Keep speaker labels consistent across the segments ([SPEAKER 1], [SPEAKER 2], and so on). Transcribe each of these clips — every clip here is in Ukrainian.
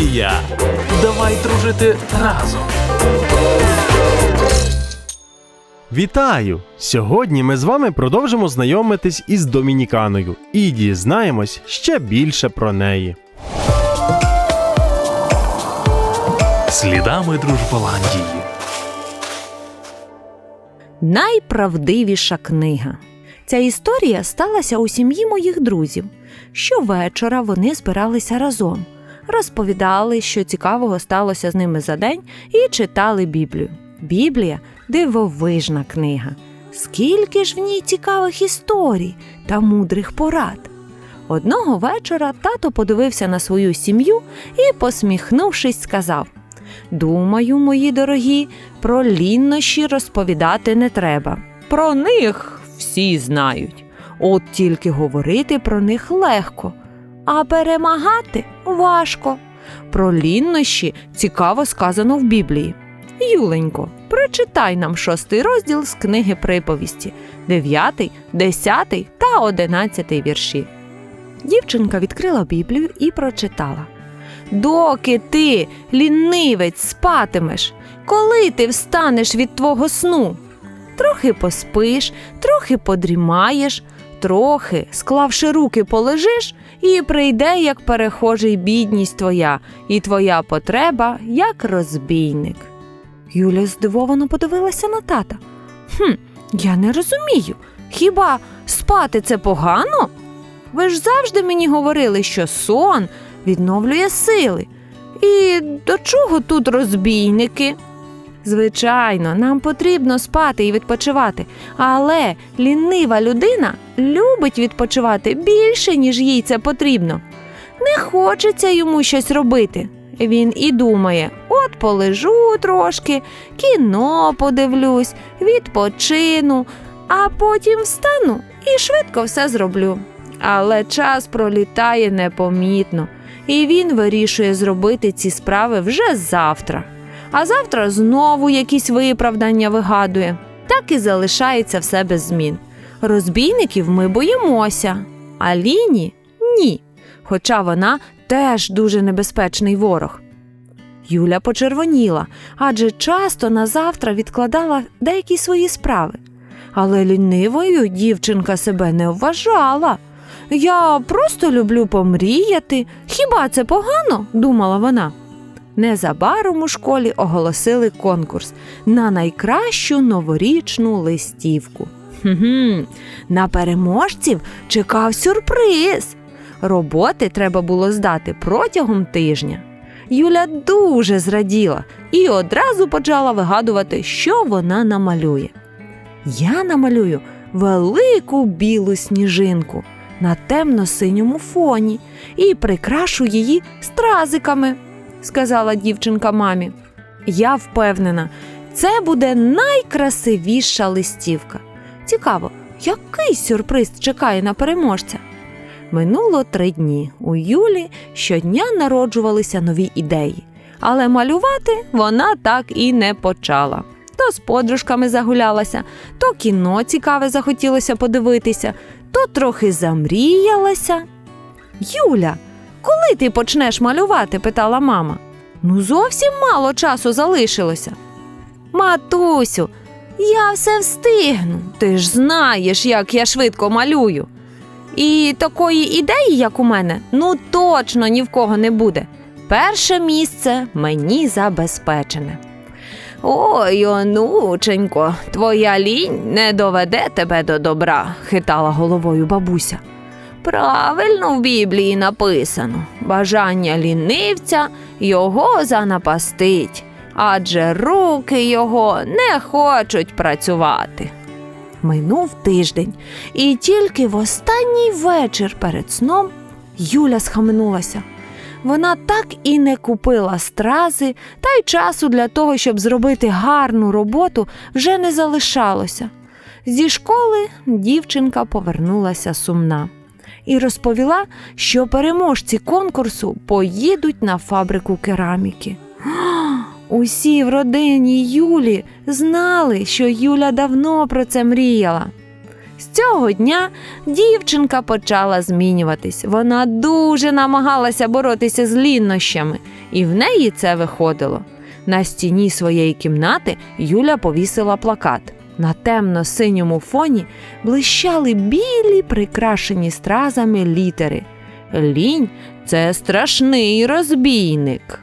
[SPEAKER 1] Голландія. Давай дружити разом.
[SPEAKER 2] Вітаю! Сьогодні ми з вами продовжимо знайомитись із Домініканою і дізнаємось ще більше про неї.
[SPEAKER 1] Слідами Дружболандії.
[SPEAKER 3] Найправдивіша книга. Ця історія сталася у сім'ї моїх друзів. Щовечора вони збиралися разом, розповідали, що цікавого сталося з ними за день, і читали Біблію. Біблія дивовижна книга. Скільки ж в ній цікавих історій та мудрих порад. Одного вечора тато подивився на свою сім'ю і, посміхнувшись, сказав: Думаю, мої дорогі, про ліннощі розповідати не треба. Про них всі знають. От тільки говорити про них легко, а перемагати важко. Про ліннощі цікаво сказано в Біблії. Юленько, прочитай нам шостий розділ з книги приповісті, дев'ятий, десятий та одинадцятий вірші. Дівчинка відкрила Біблію і прочитала. Доки ти, лінивець, спатимеш, коли ти встанеш від твого сну? Трохи поспиш, трохи подрімаєш, трохи, склавши руки, полежиш, і прийде, як перехожий бідність твоя, і твоя потреба, як розбійник. Юля здивовано подивилася на тата. Хм, я не розумію. Хіба спати це погано? Ви ж завжди мені говорили, що сон відновлює сили. І до чого тут розбійники? Звичайно, нам потрібно спати і відпочивати, але лінива людина любить відпочивати більше, ніж їй це потрібно. Не хочеться йому щось робити. Він і думає: от полежу трошки, кіно подивлюсь, відпочину, а потім встану і швидко все зроблю. Але час пролітає непомітно, і він вирішує зробити ці справи вже завтра. А завтра знову якісь виправдання вигадує. Так і залишається все без змін. Розбійників ми боїмося, а ліні ні. Хоча вона теж дуже небезпечний ворог. Юля почервоніла, адже часто на завтра відкладала деякі свої справи. Але лінивою дівчинка себе не вважала. Я просто люблю помріяти. Хіба це погано? думала вона. Незабаром у школі оголосили конкурс на найкращу новорічну листівку. Хм, на переможців чекав сюрприз. Роботи треба було здати протягом тижня. Юля дуже зраділа і одразу почала вигадувати, що вона намалює. Я намалюю велику білу сніжинку на темно-синьому фоні і прикрашу її стразиками, сказала дівчинка мамі. Я впевнена, це буде найкрасивіша листівка. Цікаво, який сюрприз чекає на переможця? Минуло три дні. У Юлі щодня народжувалися нові ідеї, але малювати вона так і не почала. То з подружками загулялася, то кіно цікаве захотілося подивитися, то трохи замріялася. Юля, коли ти почнеш малювати? питала мама. Ну, зовсім мало часу залишилося. Матусю, я все встигну. Ти ж знаєш, як я швидко малюю. І такої ідеї, як у мене, ну точно ні в кого не буде. Перше місце мені забезпечене. Ой, онученько, твоя лінь не доведе тебе до добра, хитала головою бабуся. Правильно в Біблії написано бажання лінивця його занапастить, адже руки його не хочуть працювати. Минув тиждень, і тільки в останній вечір перед сном Юля схаменулася. Вона так і не купила стрази, та й часу для того, щоб зробити гарну роботу, вже не залишалося. Зі школи дівчинка повернулася сумна і розповіла, що переможці конкурсу поїдуть на фабрику кераміки. Усі в родині Юлі знали, що Юля давно про це мріяла. З цього дня дівчинка почала змінюватись. Вона дуже намагалася боротися з ліннощами, і в неї це виходило. На стіні своєї кімнати Юля повісила плакат. На темно-синьому фоні блищали білі, прикрашені стразами літери. Лінь це страшний розбійник.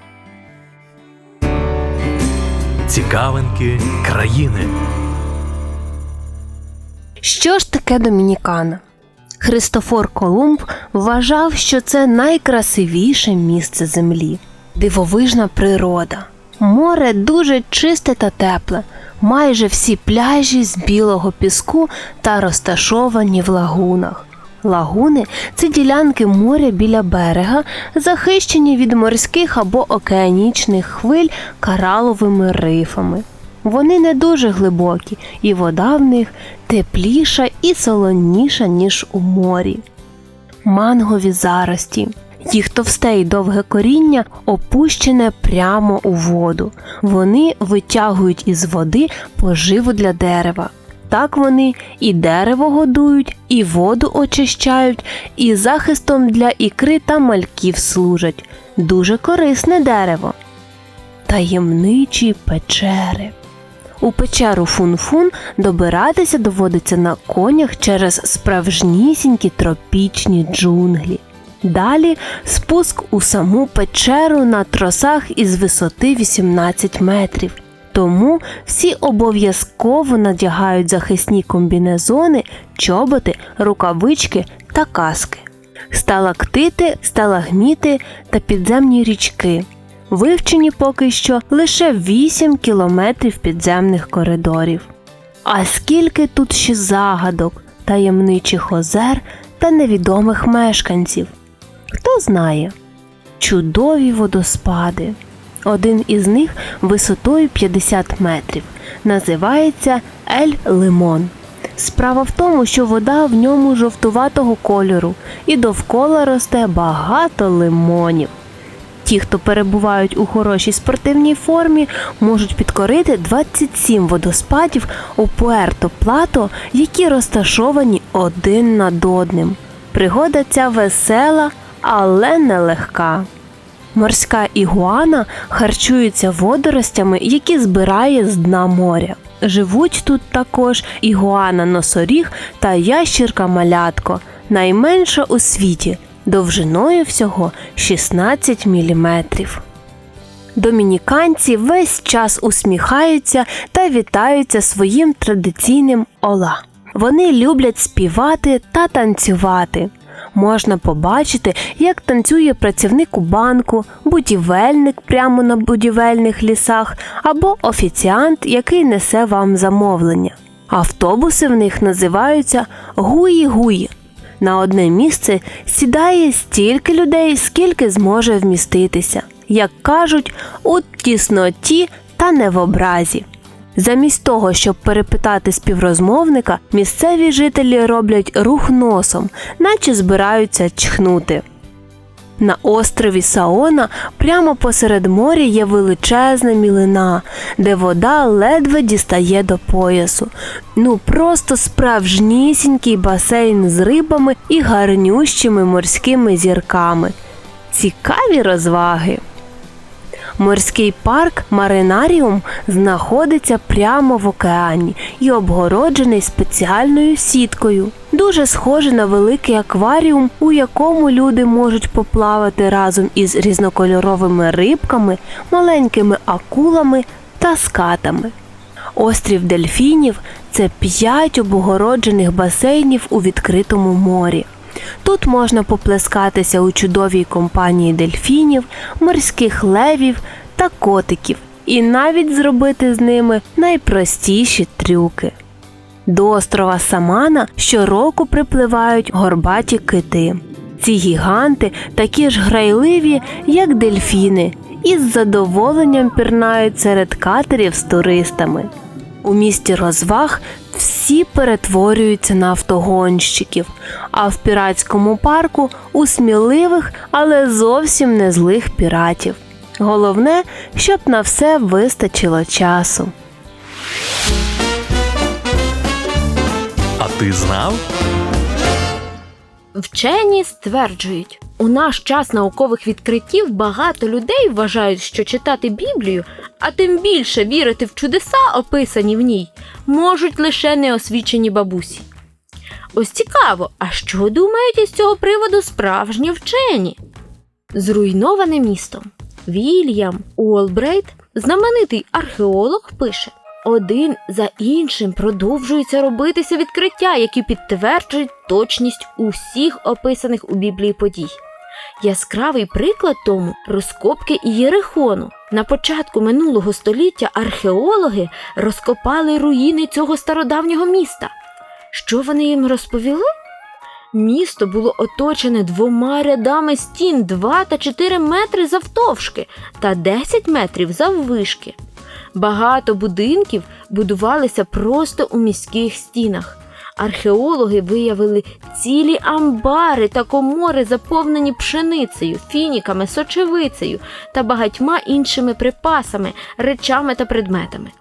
[SPEAKER 1] Цікавинки країни.
[SPEAKER 4] Що ж таке Домінікана? Христофор Колумб вважав, що це найкрасивіше місце землі, дивовижна природа. Море дуже чисте та тепле, майже всі пляжі з білого піску та розташовані в лагунах. Лагуни це ділянки моря біля берега, захищені від морських або океанічних хвиль кораловими рифами. Вони не дуже глибокі, і вода в них тепліша і солоніша, ніж у морі. Мангові зарості. Їх товсте й довге коріння опущене прямо у воду. Вони витягують із води поживу для дерева. Так вони і дерево годують, і воду очищають, і захистом для ікри та мальків служать. Дуже корисне дерево. Таємничі печери. У печеру Фун-Фун добиратися доводиться на конях через справжнісінькі тропічні джунглі. Далі спуск у саму печеру на тросах із висоти 18 метрів. Тому всі обов'язково надягають захисні комбінезони, чоботи, рукавички та каски. Сталактити, сталагміти та підземні річки. Вивчені поки що лише 8 кілометрів підземних коридорів. А скільки тут ще загадок, таємничих озер та невідомих мешканців? Хто знає? Чудові водоспади. Один із них висотою 50 метрів. Називається Ель Лимон. Справа в тому, що вода в ньому жовтуватого кольору і довкола росте багато лимонів. Ті, хто перебувають у хорошій спортивній формі, можуть підкорити 27 водоспадів у Пуерто Плато, які розташовані один над одним. Пригода ця весела, але нелегка. Морська ігуана харчується водоростями, які збирає з дна моря. Живуть тут також ігуана носоріг та ящірка малятко, найменша у світі, довжиною всього 16 міліметрів. Домініканці весь час усміхаються та вітаються своїм традиційним ола. Вони люблять співати та танцювати. Можна побачити, як танцює працівник у банку, будівельник прямо на будівельних лісах або офіціант, який несе вам замовлення. Автобуси в них називаються гуї-гуї. На одне місце сідає стільки людей, скільки зможе вміститися, як кажуть, у тісноті та не в образі. Замість того, щоб перепитати співрозмовника, місцеві жителі роблять рух носом, наче збираються чхнути. На острові Саона прямо посеред моря є величезна мілина, де вода ледве дістає до поясу. Ну просто справжнісінький басейн з рибами і гарнющими морськими зірками. Цікаві розваги. Морський парк Маринаріум знаходиться прямо в океані і обгороджений спеціальною сіткою. Дуже схоже на великий акваріум, у якому люди можуть поплавати разом із різнокольоровими рибками, маленькими акулами та скатами. Острів дельфінів це п'ять обгороджених басейнів у відкритому морі. Тут можна поплескатися у чудовій компанії дельфінів, морських левів та котиків, і навіть зробити з ними найпростіші трюки. До острова Самана щороку припливають горбаті кити. Ці гіганти такі ж грайливі, як дельфіни, і з задоволенням пірнають серед катерів з туристами. У місті розваг всі перетворюються на автогонщиків, а в піратському парку у сміливих, але зовсім не злих піратів. Головне, щоб на все вистачило часу.
[SPEAKER 1] А Ти знав?
[SPEAKER 5] Вчені стверджують, у наш час наукових відкриттів багато людей вважають, що читати Біблію, а тим більше вірити в чудеса, описані в ній, можуть лише неосвічені бабусі. Ось цікаво, а що думають із цього приводу справжні вчені? Зруйноване місто. Вільям Уолбрейт, знаменитий археолог, пише: один за іншим продовжуються робитися відкриття, які підтверджують точність усіх описаних у Біблії подій. Яскравий приклад тому розкопки Ієрихону. На початку минулого століття археологи розкопали руїни цього стародавнього міста. Що вони їм розповіли? Місто було оточене двома рядами стін 2 та 4 метри завтовшки та 10 метрів заввишки. Багато будинків будувалися просто у міських стінах. Археологи виявили цілі амбари та комори, заповнені пшеницею, фініками, сочевицею та багатьма іншими припасами, речами та предметами.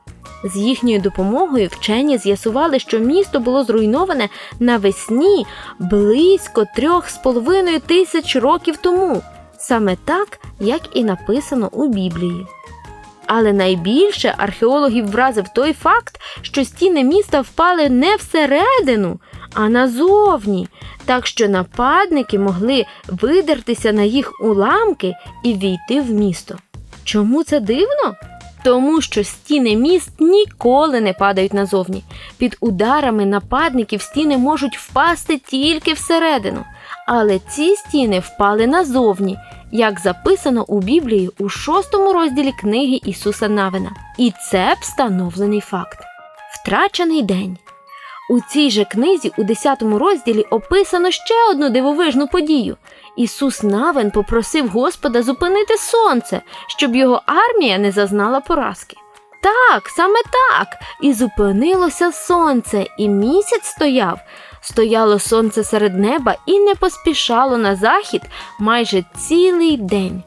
[SPEAKER 5] З їхньою допомогою вчені з'ясували, що місто було зруйноване навесні близько трьох з половиною тисяч років тому, саме так, як і написано у Біблії. Але найбільше археологів вразив той факт, що стіни міста впали не всередину, а назовні, так що нападники могли видертися на їх уламки і війти в місто. Чому це дивно? Тому що стіни міст ніколи не падають назовні. Під ударами нападників стіни можуть впасти тільки всередину. Але ці стіни впали назовні, як записано у Біблії у шостому розділі книги Ісуса Навина. І це встановлений факт. Втрачений день. У цій же книзі, у 10 розділі, описано ще одну дивовижну подію. Ісус Навин попросив Господа зупинити сонце, щоб його армія не зазнала поразки. Так, саме так. І зупинилося сонце, і місяць стояв. Стояло сонце серед неба і не поспішало на захід майже цілий день.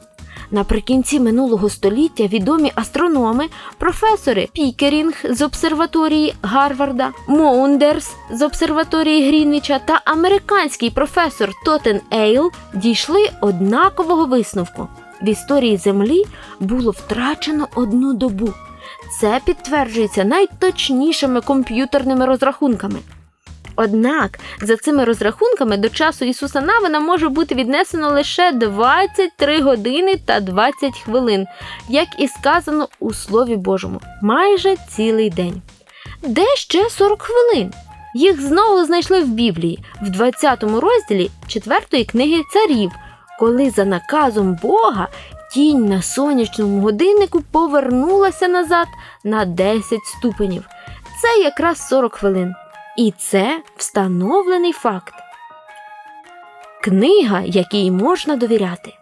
[SPEAKER 5] Наприкінці минулого століття відомі астрономи, професори Пікерінг з обсерваторії Гарварда, Моундерс з обсерваторії Грінвіча та американський професор Тотен Ейл дійшли однакового висновку. В історії Землі було втрачено одну добу. Це підтверджується найточнішими комп'ютерними розрахунками. Однак за цими розрахунками до часу Ісуса Навина може бути віднесено лише 23 години та 20 хвилин, як і сказано у Слові Божому, майже цілий день. Де ще 40 хвилин? Їх знову знайшли в Біблії в 20 розділі 4 книги царів, коли за наказом Бога тінь на сонячному годиннику повернулася назад на 10 ступенів. Це якраз 40 хвилин. І це встановлений факт. Книга, якій можна довіряти.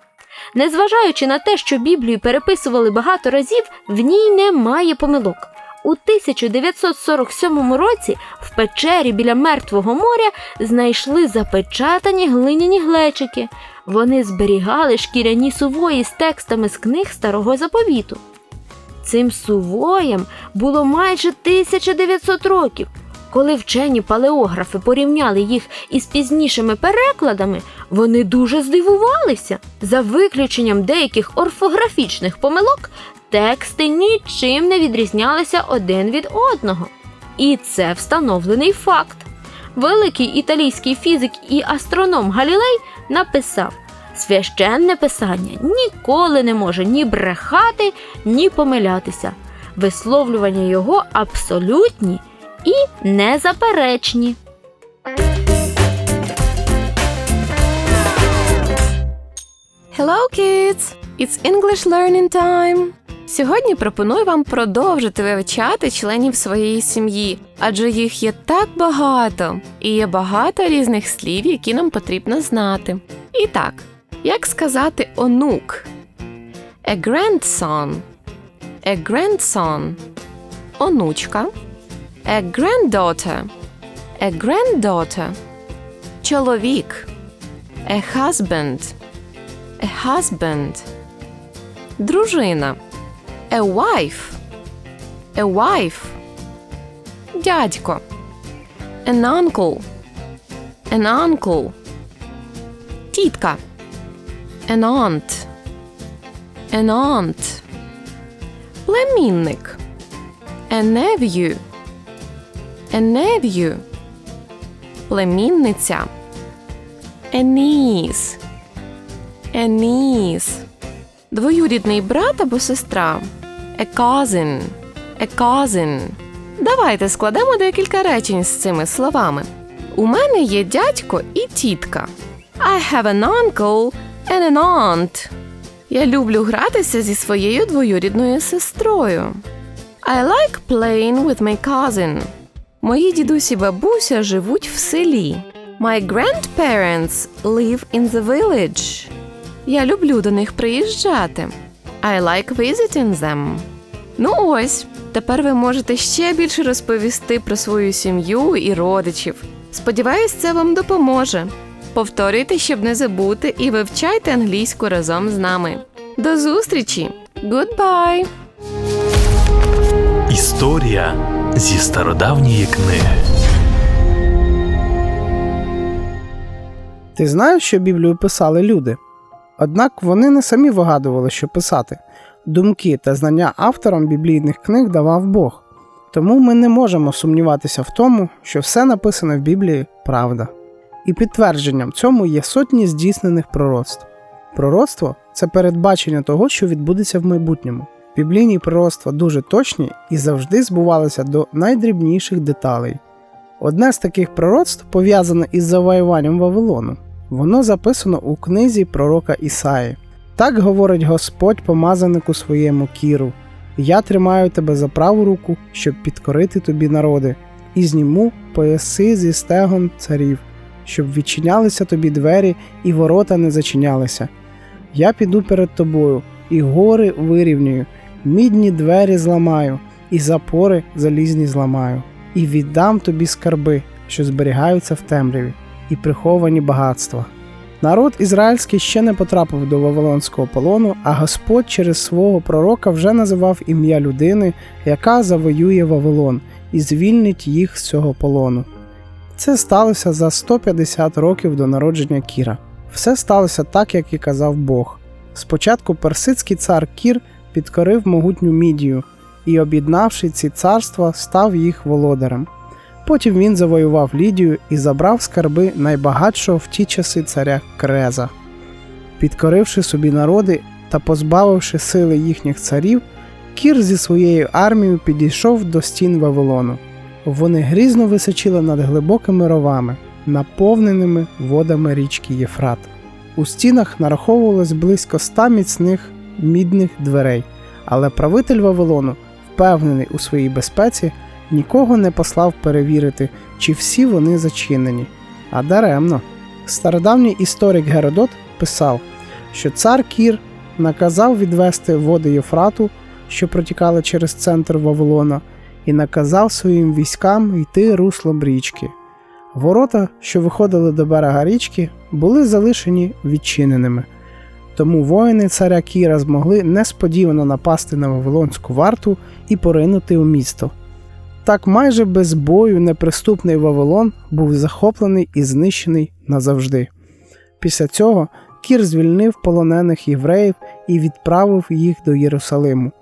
[SPEAKER 5] Незважаючи на те, що Біблію переписували багато разів, в ній немає помилок. У 1947 році в печері біля Мертвого моря знайшли запечатані глиняні глечики. Вони зберігали шкіряні сувої з текстами з книг старого заповіту. Цим сувоям було майже 1900 років. Коли вчені палеографи порівняли їх із пізнішими перекладами, вони дуже здивувалися. За виключенням деяких орфографічних помилок, тексти нічим не відрізнялися один від одного. І це встановлений факт. Великий італійський фізик і астроном Галілей написав: священне писання ніколи не може ні брехати, ні помилятися. Висловлювання його абсолютні і незаперечні.
[SPEAKER 6] Hello, kids! It's English Learning Time! Сьогодні пропоную вам продовжити вивчати членів своєї сім'ї, адже їх є так багато, і є багато різних слів, які нам потрібно знати. І так, як сказати онук? A grandson. A grandson. Онучка. A granddaughter. A granddaughter. Чоловік. A husband. A husband. Дружина. A wife. A wife. Дядько. An uncle. An uncle. Тітка. An aunt. An aunt. Племінник. A nephew. Nephew. Племінниця. A niece. Двоюрідний брат або сестра. A cousin. A cousin. Давайте складемо декілька речень з цими словами. У мене є дядько і тітка. I have an uncle and an aunt. Я люблю гратися зі своєю двоюрідною сестрою. I like playing with my cousin. Мої дідусі бабуся живуть в селі. My grandparents live in the village. Я люблю до них приїжджати. I like visiting them. Ну ось, тепер ви можете ще більше розповісти про свою сім'ю і родичів. Сподіваюсь, це вам допоможе. Повторюйте, щоб не забути, і вивчайте англійську разом з нами. До зустрічі! Goodbye!
[SPEAKER 1] Історія зі стародавньої книги.
[SPEAKER 7] Ти знаєш, що Біблію писали люди? Однак вони не самі вигадували, що писати. Думки та знання авторам біблійних книг давав Бог. Тому ми не можемо сумніватися в тому, що все написане в Біблії правда. І підтвердженням цьому є сотні здійснених пророцтв. Пророцтво це передбачення того, що відбудеться в майбутньому. Біблійні пророцтва дуже точні і завжди збувалися до найдрібніших деталей. Одне з таких пророцтв пов'язане із завоюванням Вавилону. Воно записано у книзі пророка Ісаї. Так говорить Господь помазанику своєму кіру: Я тримаю тебе за праву руку, щоб підкорити тобі народи, і зніму пояси зі стегон царів, щоб відчинялися тобі двері, і ворота не зачинялися. Я піду перед тобою, і гори вирівнюю, мідні двері зламаю, і запори залізні зламаю, і віддам тобі скарби, що зберігаються в темряві, і приховані багатства. Народ ізраїльський ще не потрапив до Вавилонського полону, а Господь через свого пророка вже називав ім'я людини, яка завоює Вавилон і звільнить їх з цього полону. Це сталося за 150 років до народження Кіра. Все сталося так, як і казав Бог. Спочатку персидський цар Кір підкорив могутню мідію і, об'єднавши ці царства, став їх володарем. Потім він завоював Лідію і забрав скарби найбагатшого в ті часи царя Креза. Підкоривши собі народи та позбавивши сили їхніх царів, Кір зі своєю армією підійшов до стін Вавилону. Вони грізно височили над глибокими ровами, наповненими водами річки Єфрат. У стінах нараховувалось близько ста міцних мідних дверей, але правитель Вавилону, впевнений у своїй безпеці, нікого не послав перевірити, чи всі вони зачинені. А даремно. Стародавній історик Геродот писав, що цар Кір наказав відвести води Єфрату, що протікали через центр Вавилона, і наказав своїм військам йти руслом річки. Ворота, що виходили до берега річки, були залишені відчиненими. Тому воїни царя Кіра змогли несподівано напасти на Вавилонську варту і поринути у місто. Так майже без бою неприступний Вавилон був захоплений і знищений назавжди. Після цього Кір звільнив полонених євреїв і відправив їх до Єрусалиму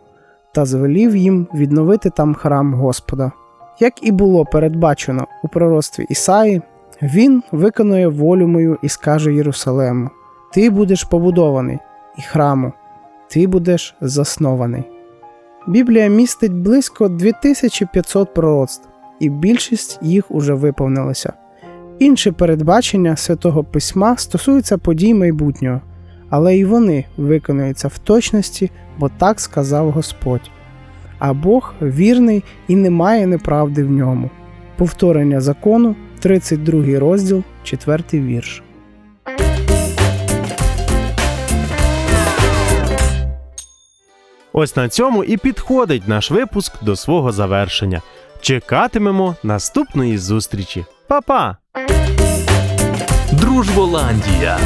[SPEAKER 7] та звелів їм відновити там храм Господа. Як і було передбачено у пророцтві Ісаї, він виконує волю мою і скаже Єрусалему: Ти будеш побудований, і храму, ти будеш заснований. Біблія містить близько 2500 пророцтв, і більшість їх уже виповнилися. Інші передбачення святого письма стосуються подій майбутнього, але й вони виконуються в точності, бо так сказав Господь. А Бог вірний і немає неправди в ньому. Повторення закону, 32 розділ, 4 вірш.
[SPEAKER 2] Ось на цьому і підходить наш випуск до свого завершення. Чекатимемо наступної зустрічі. Па-па!
[SPEAKER 1] Дружболандія.